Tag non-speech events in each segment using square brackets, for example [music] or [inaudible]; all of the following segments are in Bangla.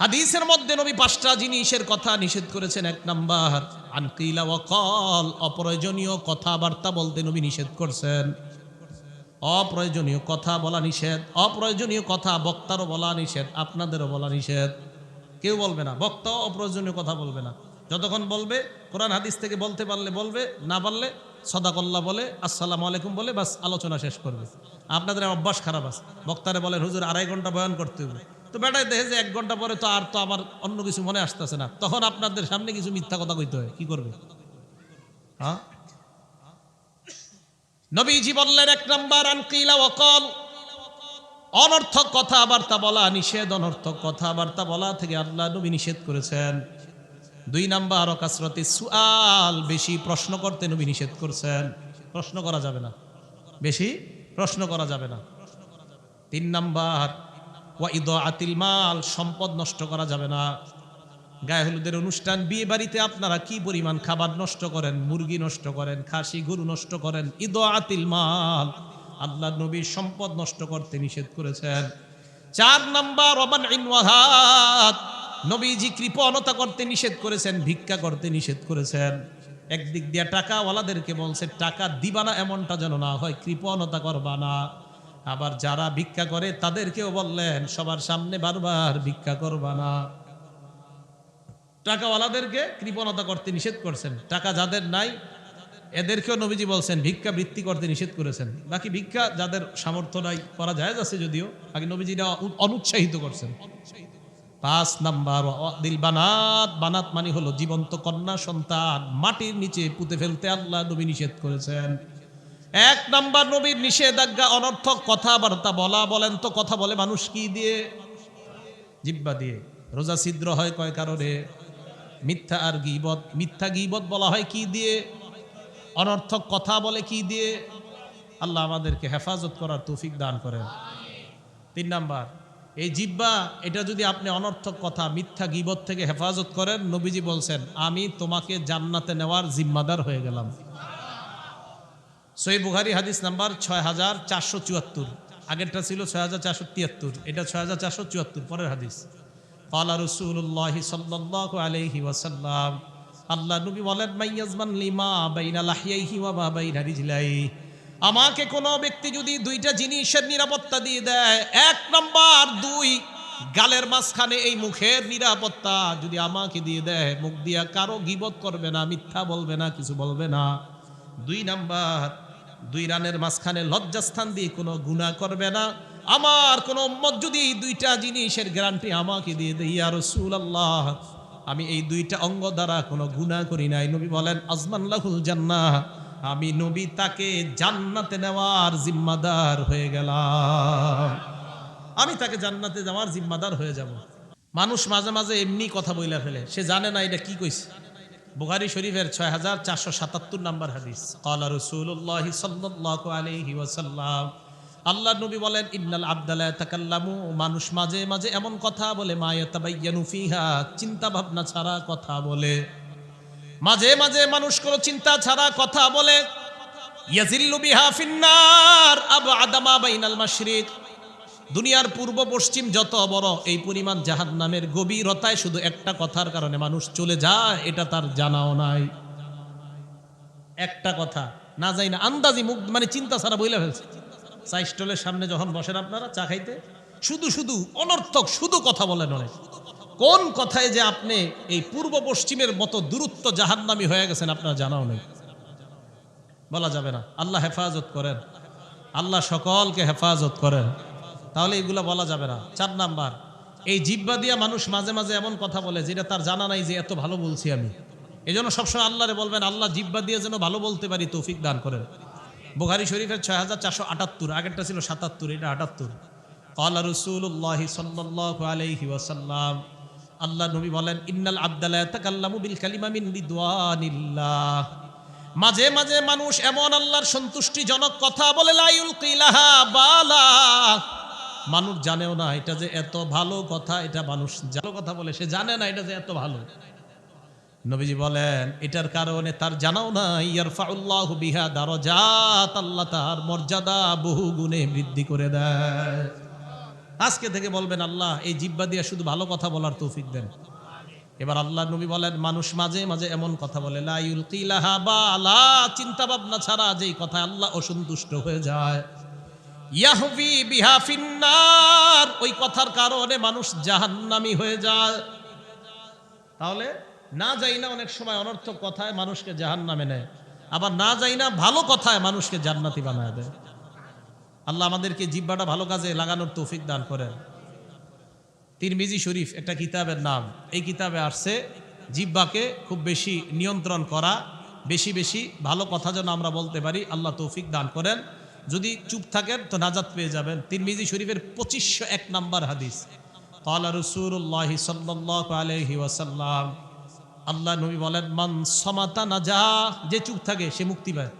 হাদিসের মধ্যে নবী পাঁচটা জিনিসের কথা নিষেধ করেছেন। এক নাম্বার আনকিলা ওয়াকাল অপ্রয়োজনীয় কথাবার্তা বলতে নবী নিষেধ করছেন। অপ্রয়োজনীয় কথা বলা নিষেধ, অপ্রয়োজনীয় কথা বক্তারও বলা নিষেধ, আপনাদেরও বলা নিষেধ। কেউ বলবে না, বক্তাও অপ্রয়োজনীয় কথা বলবে না। যতক্ষণ বলবে, কোরআন হাদিস থেকে বলতে পারলে বলবে, না পারলে সদাকল্লা বলে, আসসালামু আলাইকুম বলে বাস আলোচনা শেষ করবে। আপনাদের অভ্যাস খারাপ আছে। বক্তারে বলেন, হুজুর, আড়াই ঘণ্টা বয়ান করতে হবে। তো বেটায় দেখে যে এক ঘণ্টা পরে তো আর তো আমার অন্য কিছু মনে আসতেছে না। তখন আপনাদের সামনে কিছু মিথ্যা কথা কইতে হয়, কি করবে? হ্যাঁ? নবীজি বললেন, এক নাম্বার আনকিলা ওয়াকল অনর্থক কথাবার্তা বলা, নিষেধ অনর্থক কথাবার্তা বলা থেকে আল্লাহ নবী নিষেধ করেছেন। দুই নাম্বার, অকাসরতি সুয়াল বেশি প্রশ্ন করতে নবী নিষেধ করছেন। প্রশ্ন করা যাবে না। বেশি প্রশ্ন করা যাবে না। তিন নাম্বার ওয়া আতিল মাল, সম্পদ নষ্ট করা যাবে না। গায়ে হলুদের অনুষ্ঠান, বিয়ে বাড়িতে আপনারা কি পরিমাণ খাবার নষ্ট করেন? মুরগি নষ্ট করেন, খাসি, গরু নষ্ট করেন? ইদ আতিল মাল আল্লাহ নবীর সম্পদ নষ্ট করতে নিষেধ করেছেন। চার নাম্বার অবান ইনওয়াহাত নবীজি কৃপণতা করতে নিষেধ করেছেন, ভিক্ষা করতে নিষেধ করেছেন। একদিক দিয়ে টাকাওয়ালাদেরকে বলছে, টাকা দিবানা এমনটা যেন না হয়, কৃপণতা করবা না। আবার যারা ভিক্ষা করে তাদেরকেও বললেন, সবার সামনে বারবার ভিক্ষা করবা না। টাকাওয়ালাদেরকে কৃপণতা করতে নিষেধ করছেন। টাকা যাদের নাই, এদেরকেও নবীজি বলছেন, ভিক্ষা বৃত্তি করতে নিষেধ করেছেন। বাকি ভিক্ষা যাদের সামর্থ্য নাই, করা যায় আছে যদিও বাকি নবীজি না অনুৎসাহিত করছেন। পাঁচ নাম্বার দিল বানাত। বানাত মানে হলো জীবন্ত কন্যা সন্তান, মাটির নিচে পুঁতে ফেলতে আল্লাহ নবী নিষেধ করেছেন। এক নাম্বার নবীর নিষেধাজ্ঞা, অনর্থক কথাবার্তা বলা, বলেন তো কথা বলে মানুষ কি দিয়ে? জিব্বা দিয়ে। রোজা ছিদ্র হয় কয় কারণে? মিথ্যা আর গিবত। মিথ্যা গিবত বলা হয় কি দিয়ে? অনর্থক কথা বলে কি দিয়ে? আল্লাহ আমাদেরকে হেফাজত করার তৌফিক দান করেন। তিন নাম্বার, এই জিব্বা, এটা যদি আপনি অনর্থক কথা, মিথ্যা গিবত থেকে হেফাজত করেন, নবীজি বলছেন, আমি তোমাকে জান্নাতে নেওয়ার জিম্মাদার হয়ে গেলাম। সই বুখারি হাদিস নাম্বার ছয় হাজার চারশো চুয়াত্তর। আগেরটা ছিল ছয় হাজার চারশো তিয়াত্তর, এটা ছয় হাজার চারশো চুয়াত্তর, পরের হাদিস। কালা রসুল্লাহ সাল্লাহ আলহি ওয়াসাল্লাম, আল্লাহ নবী বলেন মাইয়াজমান লিমা বাইনা লাহিয়াইহি ওয়া মা বাইনা রিজলাই আমাকে কোনো ব্যক্তি যদি দুইটা জিনিসের নিরাপত্তা দিয়ে দেয়, এক নাম্বার দুই, গালের মাঝখানে এই মুখের নিরাপত্তা যদি আমাকে দিয়ে দেয়, মুখ দিয়া কারও গিবত করবে না, মিথ্যা বলবে না, কিছু বলবে না। দুই নাম্বার দুই রানের মাঝখানে লজ্জাস্থান দিয়ে কোনো গুণা করবে না। আমার কোনো উম্মত যদি দুইটা জিনিসের গ্যারান্টি আমাকে দিয়ে দেয়, ইয়া রসুল আল্লাহ আমি এই দুইটা অঙ্গ দ্বারা কোনো গুণা করি নাই। নবী বলেন, আজমান লাহুল জান্নাহ, আমি নবী তাকে জান্নাতে নেওয়ার জিম্মাদার হয়ে গেলাম। আমি তাকে জান্নাতে যাওয়ার জিম্মাদার হয়ে যাব। মানুষ মাঝে মাঝে এমনি কথা বইলা ফেলে, সে জানে না এটা কি কইছে। বুখারি শরীফের ছয় হাজার চারশো সাতাত্তর নাম্বার হাদিস। কলা রসুল্লাহ সাল্লাহ আলহি ওয়াসাল্লাম আল্লাহ নবী বলেন, ইন্নাল আবদাল্লাহ তাকাল্লামু মানুষ মাঝে মাঝে এমন কথা বলে মায়াতাবাইয়ানু ফিহা। চিন্তা ভাবনা ছাড়া কথা বলে। মাঝে মাঝে মানুষ কোনো চিন্তা ছাড়া কথা বলে, ইয়াজিল্লু বিহা ফিন্নার আবু আদামা বাইনাল মাশরিক। দুনিয়ার পূর্ব পশ্চিম যত বড় এই পরিমাণ জাহান নামের গভীরতায় শুধু একটা কথার কারণে মানুষ চলে যায়, এটা তার জানাও নাই। একটা কথা, না যাই না, আন্দাজি মুখ মানে চিন্তা ছাড়া বইলে ফেলছে। চা স্টলের সামনে যখন বসেন আপনারা চা খাইতে, শুধু শুধু অনর্থক শুধু কথা বলেন অনেক। কোন কথায় যে আপনি এই পূর্ব পশ্চিমের মতো দূরত্ব জাহান্নামি হয়ে গেছেন আপনার জানাও নেই। বলা যাবে না। আল্লাহ হেফাজত করেন। আল্লাহ সকলকে হেফাজত করেন। তাহলে এগুলো বলা যাবে না। চার নাম্বার, এই জিব্বা দিয়া মানুষ মাঝে মাঝে এমন কথা বলে যেটা তার জানা নাই যে এত ভালো বলছি আমি। এই জন্য সবসময় আল্লাহরে বলবেন, আল্লাহ জিব্বা দিয়ে যেন ভালো বলতে পারি, তৌফিক দান করেন। বুখারি শরীফের ছয় হাজার চারশো আটাত্তর, আগেরটা ছিল সাতাত্তর, এটা আটাত্তর। আল্লাহ রসুল্লাহ সাল্লাহ আলহি ওয়াসাল্লাম আল্লাহ নবী বলেন, ইন্নাল আবদাল্লাহ বিল মাঝে মাঝে মানুষ এমন আল্লাহর সন্তুষ্টিজনক কথা বলে লাইউল কিলাহা বালা। মানুষ জানেও না, এটা যে এত ভালো কথা, এটা মানুষ ভালো কথা বলে, সে জানে না এটা যে এত ভালো। নবীজি বলেন, এটার কারণে তার জানাও না ইয়ারফাউল্লাহ বিহা দারজাত, আল্লাহ তার মর্যাদা বহু গুণে বৃদ্ধি করে দেয়। আজকে থেকে বলবেন, আল্লাহ, এই জিব্বা দিয়ে শুধু ভালো কথা বলার তৌফিক দেন। এবার আল্লাহ নবী বলেন, মানুষ মাঝে মাঝে এমন কথা বলে লাইল কিলাহা বা আলা চিন্তা ভাবনা ছাড়া যেই কথা আল্লাহ অসন্তুষ্ট হয়ে যায়। ইয়াহবি বিহা ফিন্নার। ওই কথার কারণে মানুষ জাহান্নামি হয়ে যায়। তাহলে না যাই না অনেক সময় অনর্থক কথায় মানুষকে জাহান্নামে নেয়। আবার না যাই না ভালো কথায় মানুষকে জান্নাতি বানায় দেয়। আল্লাহ আমাদেরকে জিব্বাটা ভালো কাজে লাগানোর তৌফিক দান করেন। তিরমিজি শরীফ একটা কিতাবের নাম। এই কিতাবে আসছে জিব্বাকে খুব বেশি নিয়ন্ত্রণ করা, বেশি বেশি ভালো কথা যেন আমরা বলতে পারি, আল্লাহ তৌফিক দান করেন। যদি চুপ থাকেন তো নাজাত পেয়ে যাবেন। তিরমিজি শরীফের পঁচিশশো এক নম্বর হাদিস। কালা রসুল্লাহ সাল্লাহ আলহি ওয়াসাল্লাম, আল্লাহ নবী বলেন, মান সমাতা না যা যে চুপ থাকে, সে মুক্তি পায়।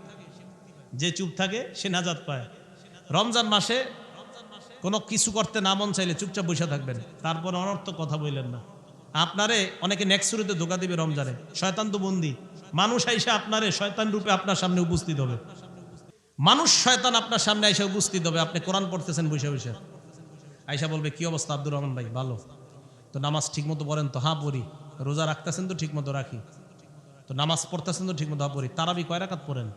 যে চুপ থাকে, সে নাজাত পায়। রমজান মাসে কোনো কিছু করতে না মন চাইলে চুপচাপ বসে থাকবেন। তারপর অনর্থ কথা বললেন না। আপনারে অনেকে নেক্সট শুরুতে ধোকা দিবে রমজানে। শয়তান তো বন্দি। মানুষ আইসা আপনারে শয়তান রূপে আপনার সামনে উপস্থিত হবে। মানুষ শয়তান আপনার সামনে এসে উপস্থিত হবে। আপনি কোরআন পড়তেছেন, বসে বসে। আইসা বলবে, কি অবস্থা আব্দুর রহমান ভাই? ভালো। তো নামাজ ঠিক মতো পড়েন তো? হ্যাঁ পড়ি। রোজা রাখতেছেন তো ঠিক মতো রাখি। তো নামাজ পড়তেছেন তো ঠিক মতো হ্যাঁ পড়ি। তারাবি কয় রাকাত পড়েন?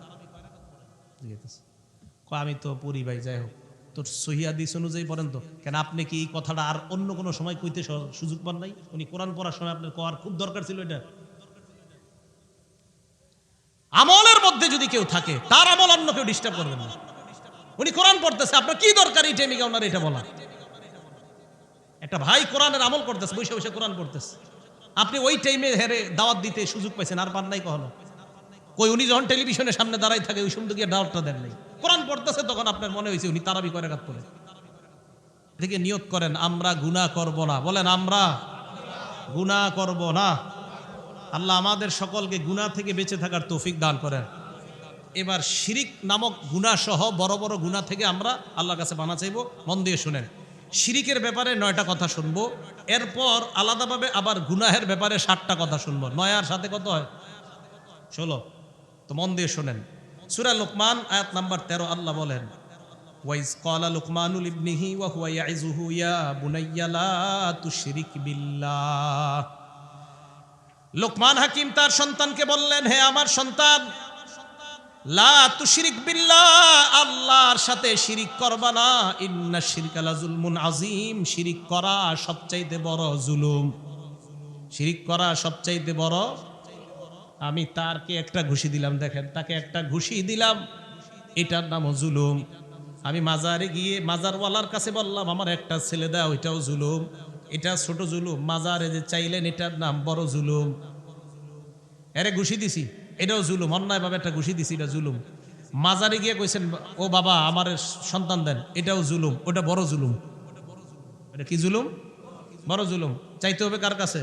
আমি তো পড়ি ভাই, যাই হোক। তোর সহিয়াদিস অনুযায়ী পড়েন তো? কেন আপনি কি এই কথাটা আর অন্য কোনো সময় কইতে সুযোগ পান নাই? উনি কোরআন পড়ার সময় আপনার কোয়ার খুব দরকার ছিল এটা। আমলের মধ্যে যদি কেউ থাকে, তার আমল অন্য কেউ ডিস্টার্ব করবেন না। উনি কোরআন পড়তেছে, আপনার কি দরকার এই টাইমিকে ওনার এটা বলা একটা ভাই কোরআনের আমল করতেছে, বসে বসে কোরআন পড়তেছে। আপনি ওই টাইমে হেরে দাওয়াত দিতে সুযোগ পাইছেন, আর পান নাই কখনো? কই, উনি যখন টেলিভিশনের সামনে দাঁড়াই থাকে, ওই সময় গিয়ে দাওয়াতটা দেন নাই। কোরআন পড়তেছে তখন আপনার মনে হয়েছে উনি তারাবি করে কাজ করে। থেকে নিয়ত করেন, আমরা গুনাহ করব না। বলেন, আমরা গুনাহ করব না। আল্লাহ আমাদের সকলকে গুনাহ থেকে বেঁচে থাকার তৌফিক দান করেন। এবার শিরিক নামক গুনাহ সহ বড় বড় গুনাহ থেকে আমরা আল্লাহর কাছে বানা চাইব। মন দিয়ে শুনেন। শিরিকের ব্যাপারে নয়টা কথা শুনব। এরপর আলাদাভাবে আবার গুনাহের ব্যাপারে ষাটটা কথা শুনব। নয় আর সাথে কত হয়? ষোলো। তো মন দিয়ে শোনেন। সুরা লোকমান, আয়াত নাম্বার তেরো, আল্লাহ বলেন, ওয়াইজ কলা লুকমানুল ইবনিহি ওয়া হুয়া ইয়াইজুহু ইয়া বুনাইয়া তুশরিক বিল্লাহ। লোকমান হাকিম তার সন্তানকে বললেন, হে আমার সন্তান লা তুশরিক বিল্লাহ, আল্লাহর সাথে শিরিক করবা না। ইন্না শিরকা লাজুলমুন আজিম শিরিক করা সবচাইতে বড় জুলুম। শিরিক করা সবচাইতে বড়। আমি তারকে একটা ঘুষি দিলাম, দেখেন, তাকে একটা ঘুষি দিলাম। এটার নামও জুলুম। আমি মাজারে গিয়ে মাজারওয়ালার কাছে বললাম, আমার একটা ছেলে দাও ওইটাও জুলুম। এটা ছোট জুলুম। মাজারে যে চাইলেন, এটার নাম বড় জুলুম। এরে ঘুষি দিছি। এটাও জুলুম, অন্যায়ভাবে একটা ঘুষি দিছি, এটা জুলুম। মাজারে গিয়ে কইছেন, ও বাবা, আমার সন্তান দেন। এটাও জুলুম, ওটা বড় জুলুম। এটা কি জুলুম? বড় জুলুম। চাইতে হবে কার কাছে?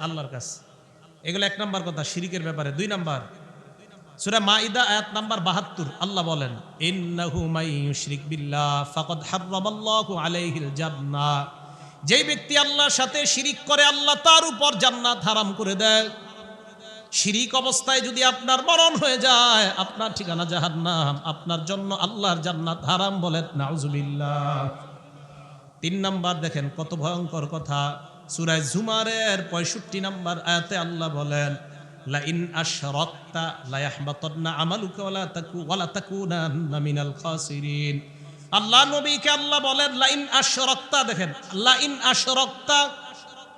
আল্লাহর কাছে। এগুলো এক নাম্বার কথা, শিরিকের ব্যাপারে। দুই নাম্বার, সূরা মাইদা আয়াত নাম্বার 72 আল্লাহ বলেন যেই ব্যক্তি আল্লাহর সাথে শিরিক করে, আল্লাহ তার উপর জান্নাত হারাম করে দেয়। শিরিক অবস্থায় যদি আপনার মরণ হয়ে যায়, আপনার ঠিকানা জাহান্নাম, আপনার জন্য আল্লাহর জান্নাত হারাম বলেন নাউজুবিল্লাহ। তিন নাম্বার দেখেন, কত ভয়ঙ্কর কথা। সুরায় জুমারের পঁয়ষট্টি নাম্বার আয়াতে আল্লাহ বলেন লা ইন আশরাকতা লা ইয়াহবাতান্না আমালুকা ওয়ালা তাকু আল্লাহ নবীকে আল্লাহ বলেন লা ইন দেখেন লা ইন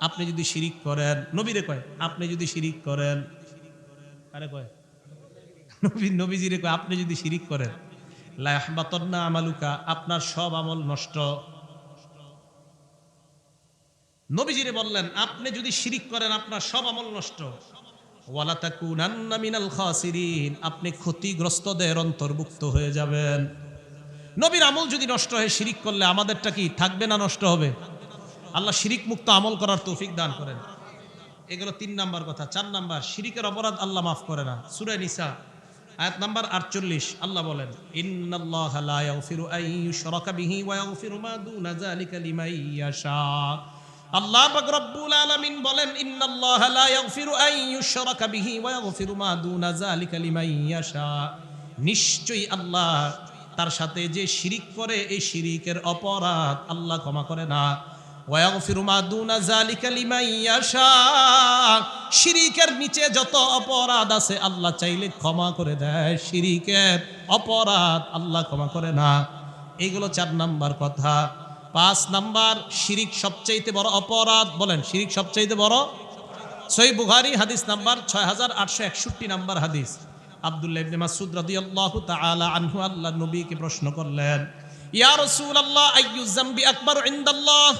আপনি যদি শিরিক করেন, নবীরে কয়, আপনি যদি শিরিক করেন। আরে কয়? নবী, নবীজিরে কয়, আপনি যদি শিরিক করেন, লা ইয়াহবাতান্না আমালুকা, আপনার সব আমল নষ্ট। নবীজিরে বললেন, আপনি যদি শিরিক করেন, আপনার সব আমল নষ্ট। আপনি ক্ষতিগ্রস্তদের অন্তর্ভুক্ত হয়ে যাবেন। নবীর আমল যদি নষ্ট হয়, শিরিক করলে আমাদেরটা কি, থাকবে না, নষ্ট হবে? আল্লাহ শিরিক মুক্ত আমল করার তৌফিক দান করেন। এগুলো তিন নাম্বার কথা। চার নাম্বার, শিরিকের অপরাধ আল্লাহ মাফ করে না। সুরে নিসা, আয়াত নাম্বার আটচল্লিশ, আল্লাহ বলেন আল্লাহ রব্বুল আলামিন বলেন নিশ্চয়ই আল্লাহ তার সাথে যে শিরিক করে, এই শিরিকের অপরাধ আল্লাহ ক্ষমা করে না। ওয়াগফিরু মা দুনা শিরিকের নিচে যত অপরাধ আছে, আল্লাহ চাইলে ক্ষমা করে দেয়। শিরিকের অপরাধ আল্লাহ ক্ষমা করে না। এইগুলো চার নাম্বার কথা। পাঁচ নাম্বার, শিরিক সবচাইতে বড় অপরাধ। বলেন, শিরিক সবচাইতে বড়? সই বুখারি, হাদিস নাম্বার ছয় হাজার আটশো একষট্টি নাম্বার হাদিস। আব্দুল্লাহ ইবনে মাসুদ রাদিয়াল্লাহু তাআলা আনহু আল্লাহ নবীকে প্রশ্ন করলেন, ইয়া রাসূলুল্লাহ আইয়ু যামবি আকবার ইনদাল্লাহ?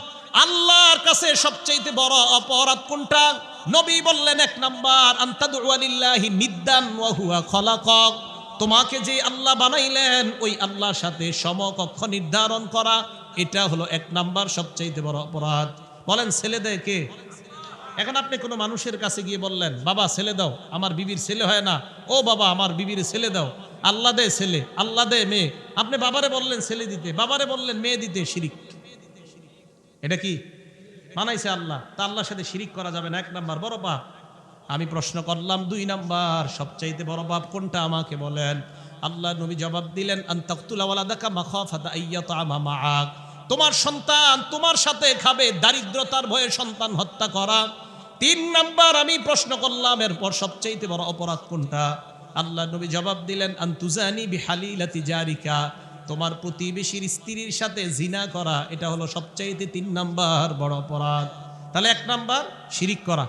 কাছে সবচেয়ে বড় অপরাধ কোনটা? নবী বললেন এক নাম্বার আন্তাদু লিল্লাহি নিদ্দান ওয়া হুয়া খলাকক তোমাকে যে আল্লাহ বানাইলেন, ওই আল্লাহর সাথে সমকক্ষ নির্ধারণ করা, এটা হলো এক নাম্বার সবচেয়ে বড় অপরাধ। বলেন, ছেলে দেয় কে? এখন আপনি কোনো মানুষের কাছে গিয়ে বললেন, বাবা, ছেলে দাও, আমার বিবির ছেলে হয় না। ও বাবা, আমার বিবির ছেলে দাও। আল্লাহ দে ছেলে, আল্লাহ দে মেয়ে। আপনি বাবারে বললেন, ছেলে দিতে। বাবারে বললেন, মেয়ে দিতে শিরিক। এটা কি? মানাইছে আল্লাহ। তা আল্লাহর সাথে শিরিক করা যাবে না, এক নাম্বার। বড় পাপ। আমি প্রশ্ন করলাম, দুই নাম্বার। সবচাইতে বড় পাপ কোনটা আমাকে বলেন? আল্লাহ নবী জবাব দিলেন তোমার সন্তান তোমার সাথে খাবে, দারিদ্রতার ভয়ে সন্তান হত্যা করা। তিন নাম্বার, আমি প্রশ্ন করলাম, এরপর সবচাইতে বড় অপরাধ কোনটা? আল্লাহ নবী জবাব দিলেন, আন্তুজানি বিহালিলাতি জারিকা। তোমার প্রতিবেশীর স্ত্রীর সাথে জিনা করা, এটা হলো সবচাইতে তিন নাম্বার বড় অপরাধ। তাহলে এক নাম্বার, শিরিক করা।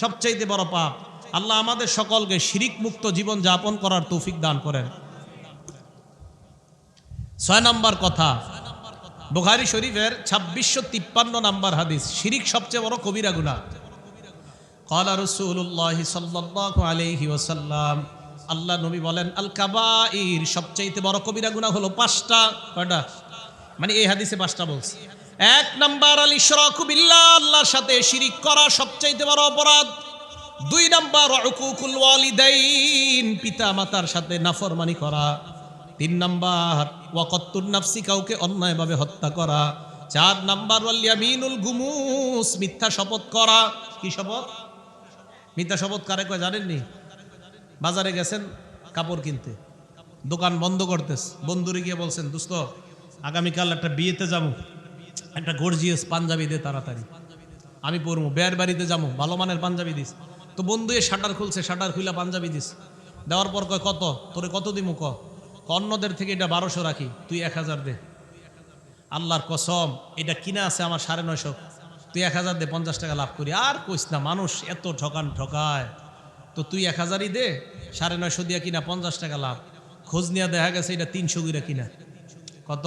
সবচাইতে বড় পাপ। আল্লাহ আমাদের সকলকে শিরিক মুক্ত জীবন যাপন করার তৌফিক দান করেন। ছয় নাম্বার কথা। বুখারি শরীফের ছাব্বিশশো তিপ্পান্ন নাম্বার হাদিস। শিরিক সবচেয়ে বড় কবিরা গুণা কলা রসুল্লাহ সাল্লাহ আলহি ওসাল্লাম আল্লাহ নবী বলেন, আল কাবাইর সবচাইতে বড় কবিরা গুণা হলো পাঁচটা। কয়টা? মানে এই হাদিসে পাঁচটা বলছে। এক নাম্বার, আল ইশরাকুবিল্লাহ আল্লাহর সাথে শিরিক করা সবচাইতে বড় অপরাধ। দুই নাম্বার, উকুকুল ওয়ালিদাইন পিতা মাতার সাথে নাফরমানি করা। তিন নাম্বার ওয়াকত্তুর নাফসি কাউকে অন্যায়ভাবে হত্যা করা। চার নাম্বার ওয়ালিয়ামিনুল গুমুস মিথ্যা শপথ করা। কি শপথ? মিথ্যা শপথ কারে কয় জানেননি? বাজারে গেছেন, কাপড় কিনতে। দোকান বন্ধ করতেস বন্ধুরে গিয়ে বলছেন, দোস্ত, আগামীকাল একটা বিয়েতে যাব। একটা গর্জিয়াস পাঞ্জাবি দে তাড়াতাড়ি। আমি পরবো, বেয়ার বাড়িতে যাব, ভালো মানের পাঞ্জাবি দিস। তো বন্ধু এ শাটার খুলছে, শাটার খুলে পাঞ্জাবি দিস। দেওয়ার পর কয়, কত? তোরে কত দিমু ক? অন্যদের থেকে এটা বারোশো রাখি, তুই এক হাজার দে। আল্লাহর কসম, এটা কিনা আছে আমার সাড়ে নয়শো। তুই এক হাজার দে, পঞ্চাশ টাকা লাভ করি। আর কইস না, মানুষ এত ঠকান ঠকায়। তো তুই এক হাজারই দে, সাড়ে নয়শো দিয়া কিনা পঞ্চাশ টাকা লাভ। খোঁজ নিয়ে দেখা গেছে এটা তিনশো করে কিনা। কত?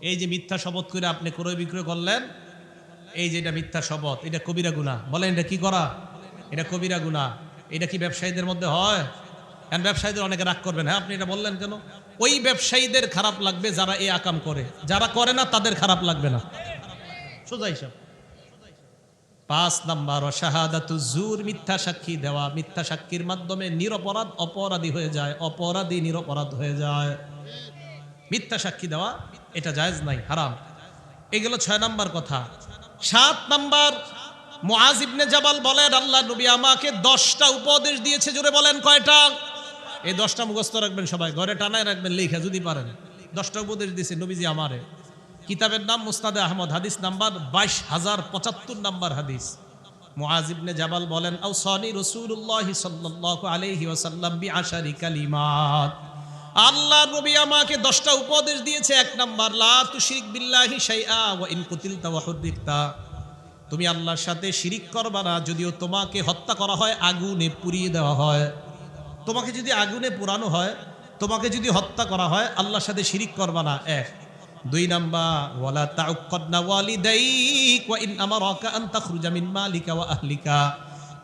এই যে মিথ্যা শপথ করে আপনি ক্রয় বিক্রয় করলেন, এই যে এটা মিথ্যা শপথ, এটা কবিরা গুণা বলেন এটা কি করা? এটা কবিরা গুণা এটা কি ব্যবসায়ীদের মধ্যে হয়? কারণ ব্যবসায়ীদের অনেকে রাগ করবেন হ্যাঁ আপনি এটা বললেন কেন? ওই ব্যবসায়ীদের খারাপ লাগবে যারা এই আকাম করে। যারা করে না, তাদের খারাপ লাগবে না। সোজা হিসাব। পাঁচ নাম্বার শাহাদাতু জুর, মিথ্যা সাক্ষী দেওয়া। মিথ্যা সাক্ষীর মাধ্যমে নিরপরাধ, অপরাধী হয়ে যায়। অপরাধী নিরপরাধ হয়ে যায়। মিথ্যা সাক্ষী দেওয়া, এটা জায়েজ নাই, হারাম। এগুলো ছয় নাম্বার কথা। সাত নাম্বার, মুআজ ইবনে জাবাল বলেন, আল্লাহ নবী আমাকে দশটা উপদেশ দিয়েছে, জোরে বলেন কয়টা? এই দশটা মুখস্থ রাখবেন সবাই, ঘরে টানায় রাখবেন, লেখা যদি পারেন। দশটা উপদেশ দিয়েছে নবীজি আমারে। কিতাবের নাম মুস্তাদে আহমদ, হাদিস নাম্বার বাইশ, হাজার পঁচাত্তর নাম্বার হাদিস। মুআজ জাবাল বলেন আও সনি রসুল্লাহ সাল্লাহ আলহি ওসাল্লাম বি আশারি কালিমাত। আল্লাহ নবী আমাকে দশটা উপদেশ দিয়েছে, এক নাম্বার, লা তুশরিক বিল্লাহি শাইআ ওয়া কুতিলতা ওয়া তুমি আল্লাহর সাথে শিরিক করবা না, যদিও তোমাকে হত্যা করা হয়, আগুনে পুড়িয়ে দেওয়া হয়। তোমাকে যদি আগুনে পুরানো হয়, তোমাকে যদি হত্যা করা হয়, আল্লাহর সাথে শিরিক করবা না, এক। দুই নাম্বার মিন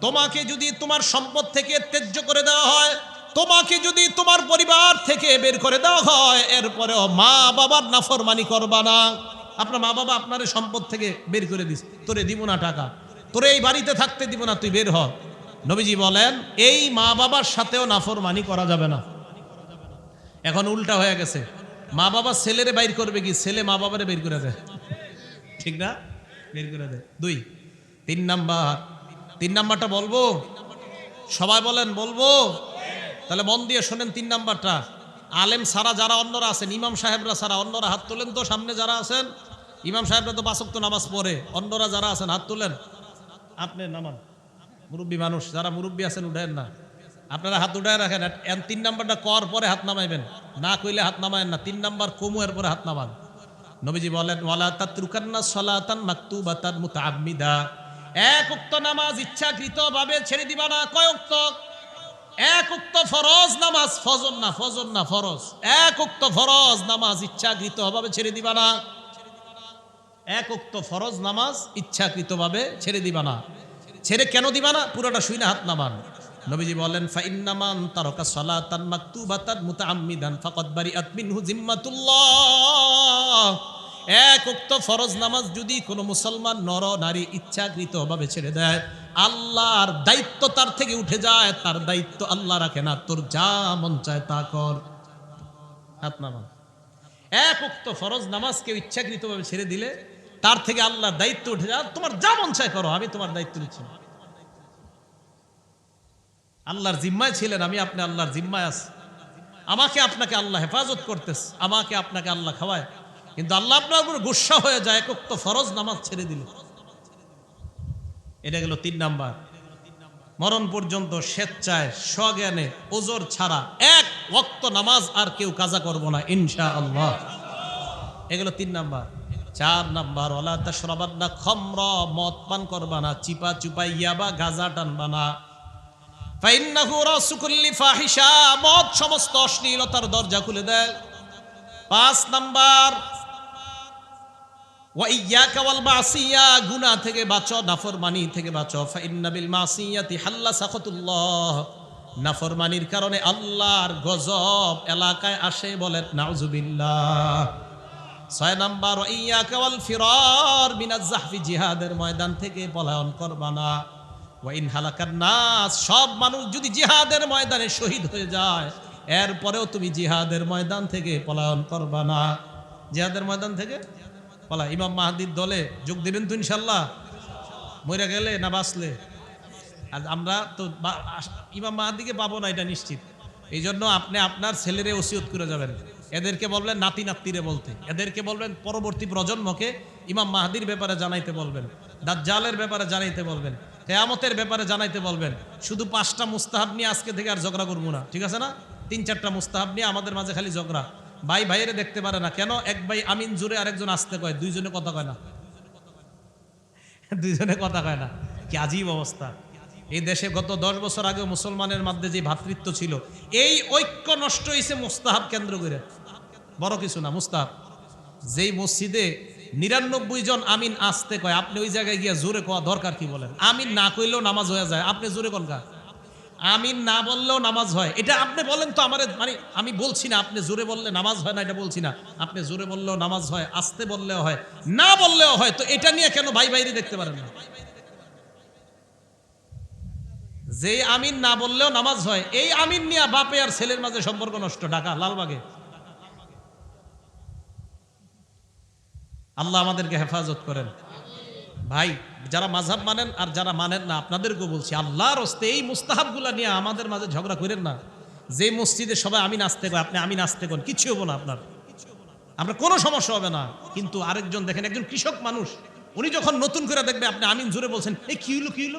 তোমাকে যদি তোমার সম্পদ থেকে ত্যায্য করে দেওয়া হয়, তোমাকে যদি তোমার পরিবার থেকে বের করে দেওয়া হয়, এরপরেও মা বাবার নাফরমানি করবা না। আপনার মা বাবা আপনার সম্পদ থেকে বের করে দিস তোরে দিব না টাকা। তোরে এই বাড়িতে থাকতে দিব না, তুই বের হ। নবীজি বলেন, এই মা বাবার সাথেও নাফরমানি করা যাবে না। এখন উল্টা হয়ে গেছে। মা বাবা ছেলেরে বাইর করবে কি? ছেলে মা বাবারে বের করে দেয় ঠিক না? বের করে দেয় দুই। তিন নাম্বার। তিন নাম্বারটা বলব? সবাই বলেন, বলব? তাহলে মন দিয়ে শোনেন তিন নাম্বারটা। আলেম সারা যারা অন্যরা আছেন, ইমাম সাহেবরা সারা অন্যরা হাত তোলেন তো সামনে যারা আছেন? ইমাম সাহেবরা তো বাসক্ত নামাজ পড়ে, অন্যরা যারা আছেন, হাত তোলেন। আপনি নামান। মুরব্বী মানুষ, যারা মুরব্বী আছেন, উঠেন না। আপনারা হাত উঠায় রাখেন। তিন নাম্বারটা কর পরে হাত নামাইবেন। না কইলে হাত নামায়েন না। তিন নাম্বার কমু এর পরে হাত নামান। নবীজি বলেন, ওয়ালা তাতরুকান্না সলাতান মাকতুবাতান মুতাআম্মিদা। এক উক্ত নামাজ ইচ্ছাকৃতভাবে ছেড়ে দিবা না। কয় উক্ত? এক উক্ত ফরজ নামাজ ফজর না ফজর না, ফরজ। এক উক্ত ফরজ নামাজ ইচ্ছাকৃতভাবে ছেড়ে দিবা না। এক উক্ত ফরজ নামাজ ইচ্ছাকৃতভাবে ছেড়ে দিবা না। ছেড়ে কেন দিবা না? পুরোটা শুই না হাত নামান। নবীজি বলেন, ফাইন্নামান তারকা সালাতান মাকতুবাতান মুতাআম্মিদান ফাকাদ বারিআত মিনহু জিম্মাতুল্লাহ। এক উক্ত ফরজ নামাজ যদি কোনো মুসলমান নর, নারী ইচ্ছাকৃতভাবে ছেড়ে দেয়, আল্লাহর দায়িত্ব তার থেকে উঠে যায়, তার দায়িত্ব আল্লাহ রাখে না, তোর যা মন চায় তা কর। হাত এক উক্ত ফরজ নামাজ কেউ ইচ্ছাকৃতভাবে ছেড়ে দিলে, তার থেকে আল্লাহর দায়িত্ব উঠে যায়, তোমার যা মন চায় করো, আমি তোমার দায়িত্ব নিচ্ছি না। আল্লাহর জিম্মায় ছিলেন, আমি আপনি আল্লাহর জিম্মায় আছি। আমাকে আপনাকে আল্লাহ হেফাজত করতেছে, আমাকে আপনাকে আল্লাহ খাওয়ায়। কিন্তু আল্লাহ আপনার উপর গুসা হয়ে যায়, একক ফরজ নামাজ ছেড়ে দিল। এটা গেল তিন নাম্বার। মরণ পর্যন্ত স্বেচ্ছায়, স্বজ্ঞানে, ওজোর ছাড়া এক ওক্ত নামাজ আর কেউ কাজা করব না ইনশা আল্লাহ এগুলো তিন নাম্বার। চার নাম্বার ওলা তাশরাবান না খমর, মদ পান করবা না, চিপা চুপা ইয়াবা গাজা টানবা না। ফাইন্নাহু রাসুকুল্লি ফাহিশা মদ সমস্ত অশ্লীলতার দরজা খুলে দেয়। পাঁচ নাম্বার গুনাহ থেকে বাঁচো, নাফরমানি থেকে বাঁচো। নাফরমানির কারণে আল্লাহর গজব এলাকায় আসে বলেন নাউজুবিল্লাহ। ছয় নাম্বার ওয়াইয়াকা ওয়াল ফিরার মিনাজ জাহফি, জিহাদের ময়দান থেকে পলায়ন করবা না। ওয়াইন হালাকার নাস, সব মানুষ যদি জিহাদের ময়দানে শহীদ হয়ে যায়, এরপরেও তুমি জিহাদের ময়দান থেকে পলায়ন করবা না। জিহাদের ময়দান থেকে? পলা, ইমাম মাহাদির দলে যোগ দেবেন তো ইনশাল্লাহ মরে গেলে না বাঁচলে? আর আমরা তো ইমাম মাহাদিকে পাবো না, এটা নিশ্চিত। এই জন্য আপনি আপনার ছেলেরে ওসিয়ত করে যাবেন। এদেরকে বলবেন নাতি নাতিরে বলতে। এদেরকে বলবেন পরবর্তী প্রজন্মকে ইমাম মাহাদির ব্যাপারে জানাইতে বলবেন। দাজ্জালের ব্যাপারে জানাইতে বলবেন। কেয়ামতের ব্যাপারে জানাইতে বলবেন, শুধু পাঁচটা মুস্তাহাব নিয়ে আজকে থেকে আর ঝগড়া করব না, ঠিক আছে না? তিন চারটা মুস্তাহাব নিয়ে আমাদের মাঝে খালি ঝগড়া। ভাই ভাইয়েরে দেখতে পারে না, কেন? এক ভাই আমিন জুড়ে আরেকজন আসতে কয়, দুইজনে কথা কয় না। [laughs] দুইজনে কথা কয় না। কি আজীব অবস্থা। এই দেশে গত দশ বছর আগে মুসলমানের মধ্যে যে ভ্রাতৃত্ব ছিল, এই ঐক্য নষ্ট হয়েছে মুস্তাহাব কেন্দ্র করে। বড় কিছু না, মুস্তাহাব। যেই মসজিদে নিরানব্বই জন আমিন আসতে কয়, আপনি ওই জায়গায় গিয়ে জোরে কোয়া দরকার কি বলেন? আমিন না কইলেও নামাজ হয়ে যায়, আপনি জোরে কোনকা আমিন না বললেও নামাজ হয়। এটা আপনি বলেন তো আমার মানে আমি বলছি না, আপনি জোরে বললে নামাজ হয় না, এটা বলছি না। আপনি জোরে বললেও নামাজ হয়, আসতে বললেও হয়, না বললেও হয়, তো এটা নিয়ে কেন ভাই বাইরে দেখতে পারেন না? যে আমিন না বললেও নামাজ হয়, এই আমিন নিয়ে বাপে আর ছেলের মাঝে সম্পর্ক নষ্ট, ঢাকা, লালবাগে। আল্লাহ আমাদেরকে হেফাজত করেন। ভাই, যারা মাঝহাব মানেন আর যারা মানেন না, আপনাদেরকেও বলছি, আল্লাহর হস্তে এই মুস্তাহাবগুলা নিয়ে আমাদের মাঝে ঝগড়া করেন না। যে মসজিদে সবাই আমি নাচতে কয়, আপনি আমি নাচতে কোন, কিছু হব না আপনার। আপনার কোনো সমস্যা হবে না। কিন্তু আরেকজন দেখেন, একজন কৃষক মানুষ, উনি যখন নতুন করে দেখবে, আপনি আমিন জোরে বলছেন এই কি হইল কি হইল?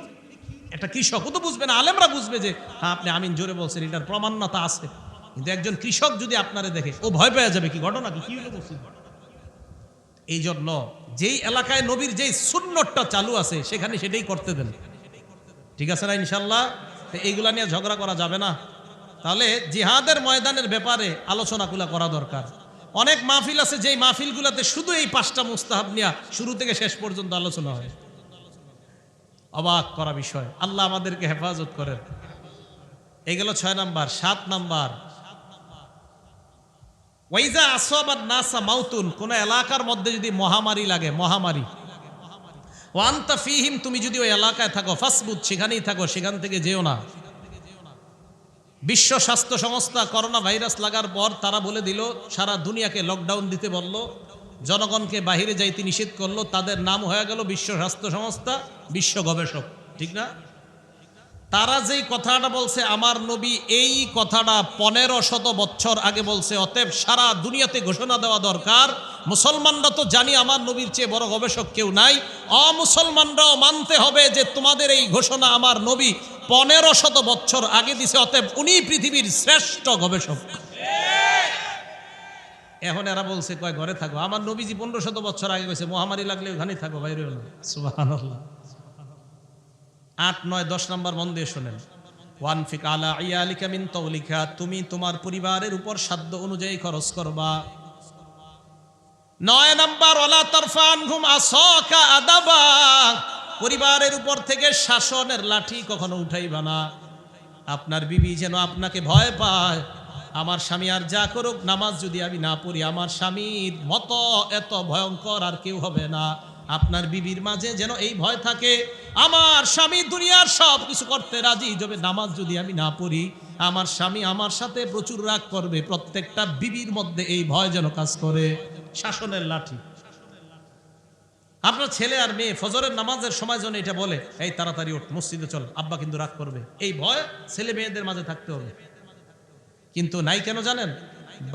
একটা ও তো বুঝবে না, আলেমরা বুঝবে যে হ্যাঁ আপনি আমিন জোরে বলছেন, এটার প্রমাণতা আছে। কিন্তু একজন কৃষক যদি আপনারে দেখে, ও ভয় পেয়ে যাবে, কি ঘটনা, কি হইল বলছেন এই জন্য যেই এলাকায় নবীর যেই সুন্নতটা চালু আছে, সেখানে সেটাই করতে দেন। ঠিক আছে না ইনশাল্লাহ এইগুলা নিয়ে ঝগড়া করা যাবে না। তাহলে জিহাদের ময়দানের ব্যাপারে আলোচনাগুলা করা দরকার। অনেক মাহফিল আছে, যেই মাহফিলগুলোতে শুধু এই পাঁচটা মুস্তাহাব নিয়ে শুরু থেকে শেষ পর্যন্ত আলোচনা হয়। অবাক করা বিষয়। আল্লাহ আমাদেরকে হেফাজত করেন। এই গেল ছয় নাম্বার। সাত নাম্বার ওয়াইজা আসবাদ নাসা মাউতুন, কোন এলাকার মধ্যে যদি মহামারী লাগে, মহামারী। ওয়ান্তা ফিহিম, তুমি যদি ওই এলাকায় থাকো, ফাসবুত, সেখানেই থাকো, সেখান থেকে যেও না। বিশ্ব স্বাস্থ্য সংস্থা করোনা ভাইরাস লাগার পর তারা বলে দিল, সারা দুনিয়াকে লকডাউন দিতে বলল। জনগণকে বাহিরে যাইতে নিষেধ করল, তাদের নাম হয়ে গেল বিশ্ব স্বাস্থ্য সংস্থা, বিশ্ব গবেষক, ঠিক না? তারা যেই কথাটা বলছে, আমার নবী এই কথাটা পনেরো শত বছর আগে বলছে। অতএব সারা দুনিয়াতে ঘোষণা দেওয়া দরকার। মুসলমানরা তো জানি আমার নবীর চেয়ে বড় গবেষক কেউ নাই। অমুসলমানরাও মানতে হবে যে তোমাদের এই ঘোষণা আমার নবী পনেরো শত বছর আগে দিছে। অতএব উনি পৃথিবীর শ্রেষ্ঠ গবেষক। এখন এরা বলছে, কয়, ঘরে থাকো। আমার নবীজি পনেরো শত বছর আগে গেছে মহামারী লাগলে ওখানেই থাকো, বাইরে সুবহানাল্লাহ। আট, নয়, দশ নম্বর মন দিয়ে শোনেন। ওয়ান ফিক আলা ইয়ালিকা মিন তৌলিকা তুমি তোমার পরিবারের উপর সাধ্য অনুযায়ী খরচ করবা। নয় নাম্বার ওলা তরফান ঘুম আসকা আদাবা, পরিবারের উপর থেকে শাসনের লাঠি কখনো উঠাইবা না। আপনার বিবি যেন আপনাকে ভয় পায়, আমার স্বামী আর যা করুক, নামাজ যদি আমি না পড়ি, আমার স্বামীর মতো এত ভয়ঙ্কর আর কেউ হবে না। আপনার বিবির মাঝে যেন এই ভয় থাকে। আমার স্বামী দুনিয়ার সব কিছু করতে রাজি তবে নামাজ যদি আমি না পড়ি, আমার স্বামী আমার সাথে প্রচুর রাগ করবে, প্রত্যেকটা বিবির মধ্যে এই ভয় যেন কাজ করে। শাসনের লাঠি। আপনার ছেলে আর মেয়ে ফজরের নামাজের সময় যেন এটা বলে, এই তাড়াতাড়ি ওঠ, মসজিদে চল, আব্বা কিন্তু রাগ করবে। এই ভয় ছেলে মেয়েদের মাঝে থাকতে হবে। কিন্তু নাই কেন জানেন?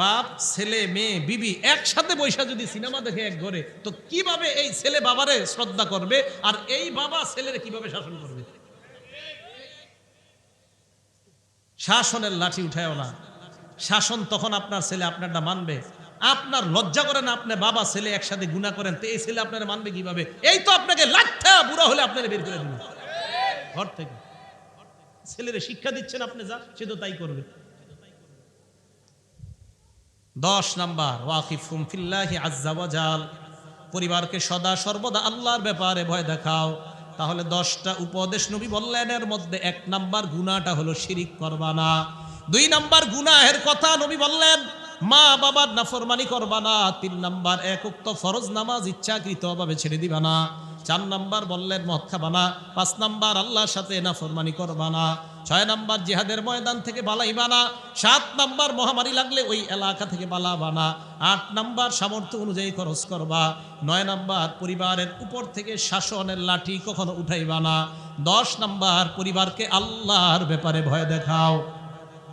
বাপ, ছেলে, মেয়ে, বিবি একসাথে বৈশা যদি সিনেমা দেখে এক ঘরে, তো কীভাবে এই ছেলে বাবারে শ্রদ্ধা করবে আর এই বাবা ছেলের কীভাবে শাসন করবে? শাসনের লাঠি উঠায়ও না। শাসন তখন আপনার ছেলে আপনারটা মানবে। আপনার লজ্জা করেন আপনি বাবা, ছেলে একসাথে গুণা করেন, তো এই ছেলে আপনারা মানবে কীভাবে? এই তো আপনাকে লাঠা বুড়া হলে আপনারা বের করে দিবেন ঘর থেকে। ছেলেরে শিক্ষা দিচ্ছেন আপনি যা, সে তো তাই করবে। দশ নাম্বার, ওয়াকিফুম ফিল্লাহি আজ্জাওয়াজাল পরিবারকে সদা সর্বদা আল্লাহর ব্যাপারে ভয় দেখাও। তাহলে দশটা উপদেশ নবী বললেন, এর মধ্যে এক নাম্বার গুনাহটা হলো শিরিক করবা না। দুই নাম্বার গুনাহের কথা নবী বললেন, মা বাবার নাফরমানি করবা না। তিন নাম্বার, এক উক্ত ফরজ নামাজ ইচ্ছাকৃতভাবে ছেড়ে দিবা না। চার নাম্বার বললেন, মদ খাবা না। পাঁচ নাম্বার, আল্লাহর সাথে নাফরমানি করবা না। ছয় নাম্বার, জিহাদের ময়দান থেকে বালাইবা না। সাত নাম্বার, মহামারী লাগলে ওই এলাকা থেকে বালাবা না। আট নাম্বার, সামর্থ্য অনুযায়ী খরচ করবা। নয় নাম্বার, পরিবারের উপর থেকে শাসনের লাঠি কখনো উঠাইবানা দশ নাম্বার, পরিবারকে আল্লাহর ব্যাপারে ভয় দেখাও।